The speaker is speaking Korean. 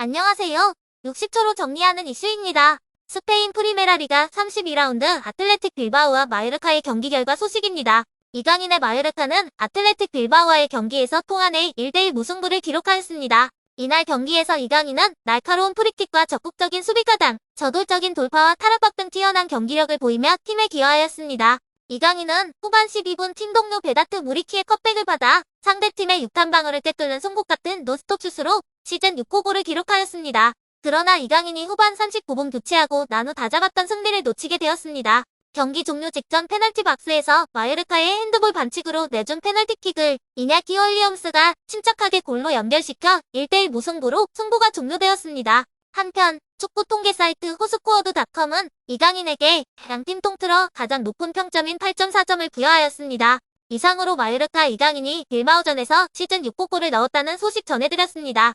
안녕하세요. 60초로 정리하는 이슈입니다. 스페인 프리메라 리가 32라운드 아틀레틱 빌바오와 마요르카의 경기 결과 소식입니다. 이강인의 마요르카는 아틀레틱 빌바오와의 경기에서 통안의 1대1 무승부를 기록하였습니다. 이날 경기에서 이강인은 날카로운 프리킥과 적극적인 수비 가담, 저돌적인 돌파와 탈압박 등 뛰어난 경기력을 보이며 팀에 기여하였습니다. 이강인은 후반 12분 팀 동료 베다트 무리키의 컵백을 받아 상대팀의 6탄 방어를 꿰뚫는 송곳 같은 노스톱 슛으로 시즌 6호 골을 기록하였습니다. 그러나 이강인이 후반 39분 교체하고 나누 다잡았던 승리를 놓치게 되었습니다. 경기 종료 직전 페널티 박스에서 마요르카의 핸드볼 반칙으로 내준 페널티킥을 이냐키 월리엄스가 침착하게 골로 연결시켜 1대1 무승부로 승부가 종료되었습니다. 한편 축구 통계 사이트 호스코어드닷컴은 이강인에게 양팀 통틀어 가장 높은 평점인 8.4점을 부여하였습니다. 이상으로 마요르카 이강인이 빌마오전에서 시즌 6호 골을 넣었다는 소식 전해드렸습니다.